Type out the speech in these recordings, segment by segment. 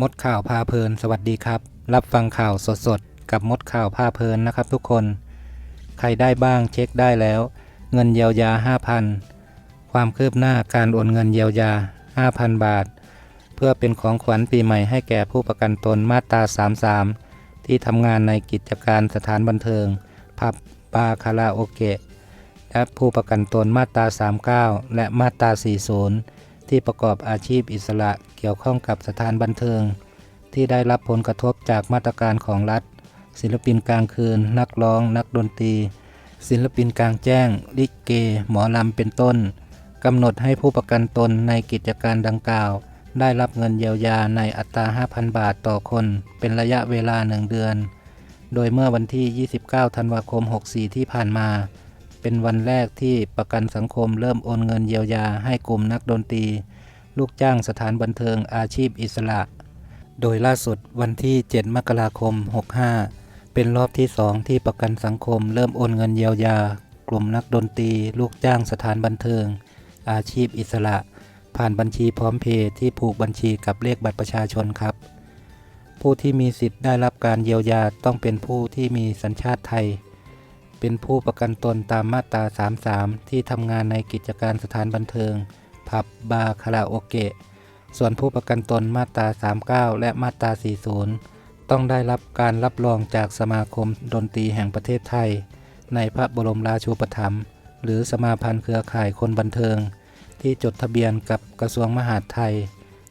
มดข่าวพาเพลิน สวัสดีครับ รับฟังข่าวสดๆ กับมดข่าวพาเพลินนะครับทุกคน ใครได้บ้างเช็คได้แล้ว เงินเยียวยา 5,000 ความคืบหน้าการโอนเงินเยียวยา 5,000 บาท เพื่อเป็นของขวัญปีใหม่ให้แก่ผู้ประกันตนมาตรา 33 ที่ทำงานในกิจการสถานบันเทิง ผับบาร์คาราโอเกะและผู้ประกันตนมาตรา 39 และมาตรา 40 ที่ประกอบอาชีพอิสระเกี่ยวข้องกับสถานบันเทิง ที่ได้รับผลกระทบจากมาตรการของรัฐ ศิลปินกลางคืน นักร้อง นักดนตรี ศิลปินกลางแจ้ง ลิเก หมอลำเป็นต้นกำหนดให้ผู้ประกันตนในกิจการดังกล่าว ได้รับเงินเยียวยาในอัตรา 5,000 บาทต่อคน เป็นระยะเวลา1เดือน โดยเมื่อวันที่ 29 ธันวาคม 64 ที่ผ่านมา เป็นวันแรกที่ประกันสังคมเริ่มโอนเงินเยียวยาให้กลุ่มนักดนตรี ลูกจ้างสถานบันเทิงอาชีพอิสระ โดยล่าสุดวันที่ 7 มกราคม 65 เป็นรอบที่ 2 ที่ประกันสังคมเริ่มโอนเงินเยียวยา กลุ่มนักดนตรี ลูกจ้างสถานบันเทิง อาชีพอิสระ ผ่านบัญชีพร้อมเพย์ที่ผูกบัญชีกับเลขบัตรประชาชนครับ ผู้ที่มีสิทธิ์ได้รับการเยียวยาต้องเป็นผู้ที่มีสัญชาติไทย เป็นผู้ประกันตนตามมาตรา 33 ที่ทำงานในกิจการสถานบันเทิง ผับ บาร์ คาราโอเกะ ส่วนผู้ประกันตนมาตรา 39 และมาตรา 40 ต้องได้รับการรับรองจากสมาคมดนตรีแห่งประเทศไทย ในพระบรมราชูปถัมภ์หรือสมาพันธ์เครือข่ายคนบันเทิง ที่จดทะเบียนกับกระทรวงมหาดไทย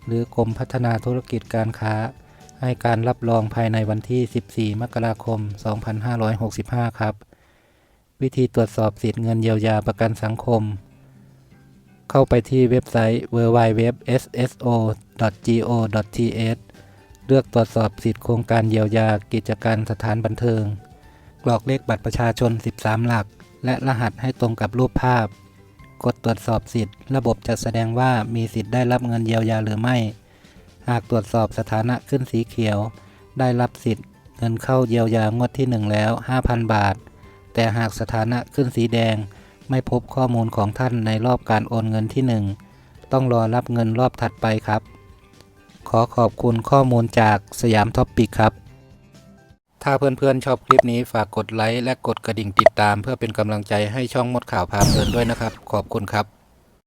หรือกรมพัฒนาธุรกิจการค้า ให้การรับรองภายในวันที่ 14 มกราคม 2565 ครับ วิธีตรวจสอบสิทธิเงินเยียวยาประกันสังคม เข้าไปที่เว็บไซต์ www.sso.go.th เลือกตรวจสอบสิทธิโครงการเยียวยากิจการสถานบันเทิง กรอกเลขบัตรประชาชน 13 หลัก และรหัสให้ตรงกับรูปภาพ กดตรวจสอบสิทธิ์ ระบบจะแสดงว่ามีสิทธิ์ได้รับเงินเยียวยาหรือไม่ หากตรวจสอบสถานะขึ้นสีเขียว ได้รับสิทธิ์ เงินเข้าเยียวยางวดที่ 1 แล้ว 5,000 บาท แต่หากสถานะขึ้นสีแดง ไม่พบข้อมูลของท่านในรอบการโอนเงินที่ 1 ต้องรอรับเงินรอบถัดไปครับ ขอขอบคุณข้อมูลจากสยามท็อปปิกครับ ถ้าเพื่อนๆชอบคลิปนี้ฝากกดไลค์และกดกระดิ่งติดตาม เพื่อเป็นกำลังใจให้ช่องมดข่าวพาเพลินด้วยนะครับ ขอบคุณครับ